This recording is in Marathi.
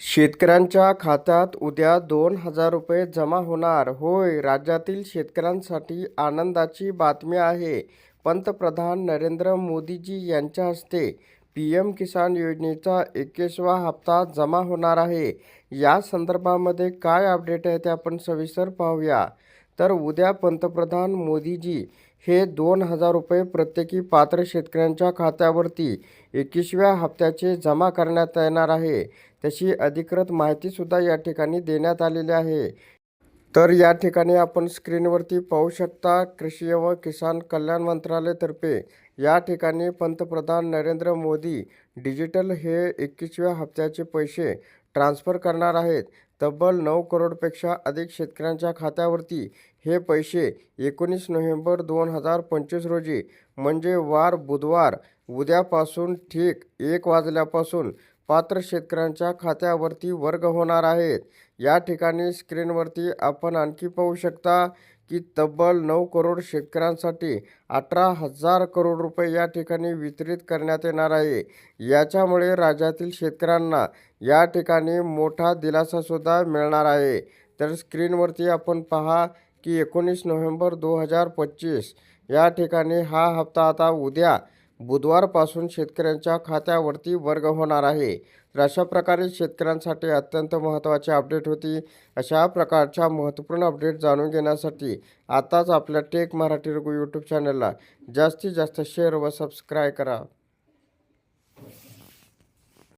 शेतकऱ्यांच्या खात्यात उद्या दोन हजार रुपये जमा होणार. होय राज्यातील शेतकऱ्यांसाठी आनंदाची बातमी आहे. पंतप्रधान नरेंद्र मोदीजी यांच्या हस्ते पी एम किसान योजनेचा एकवीसवा हप्ता जमा होणार आहे. या संदर्भामध्ये काय अपडेट आहे ते आपण सविस्तर पाहूया. तर उद्या पंतप्रधान मोदीजी हे दोन हजार रुपये प्रत्येकी पात्र शेतकऱ्यांच्या खात्यावरती एकवीसव्या हप्त्याचे जमा करण्यात येणार आहे. तशी अधिकृत माहितीसुद्धा या ठिकाणी देण्यात आलेली आहे. तर या ठिकाणी आपण स्क्रीनवरती पाहू शकता कृषी व किसान कल्याण मंत्रालयातर्फे या ठिकाणी पंतप्रधान नरेंद्र मोदी डिजिटल हे एकवीसव्या हप्त्याचे पैसे ट्रान्स्फर करणार आहेत. तब्बल नऊ करोडपेक्षा अधिक शेतकऱ्यांच्या खात्यावरती हे पैसे एकोणीस नोव्हेंबर दोन हजार पंचवीस रोजी म्हणजे वार बुधवार उद्यापासून ठीक एक वाजल्यापासून पात्र शेतकऱ्यांच्या खात्यावरती वर्ग होणार आहेत. या ठिकाणी स्क्रीनवरती आपण आणखी पाहू शकता की तब्बल नऊ करोड शेतकऱ्यांसाठी अठरा हजार करोड रुपये या ठिकाणी वितरित करण्यात येणार आहे. याच्यामुळे राज्यातील शेतकऱ्यांना या ठिकाणी मोठा दिलासासुद्धा मिळणार आहे. तर स्क्रीनवरती आपण पहा की एकोणीस नोव्हेंबर दोन हजार पच्चीस या ठिकाणी हा हप्ता आता उद्या बुधवारपासून शेतकऱ्यांच्या खात्यावरती वर्ग होणार आहे. तर अशा प्रकारे शेतकऱ्यांसाठी अत्यंत महत्त्वाची अपडेट होती. अशा प्रकारच्या महत्त्वपूर्ण अपडेट जाणून घेण्यासाठी आताच आपल्या टेक मराठी रघु यूट्यूब चॅनलला जास्तीत जास्त शेअर व सबस्क्राईब करा.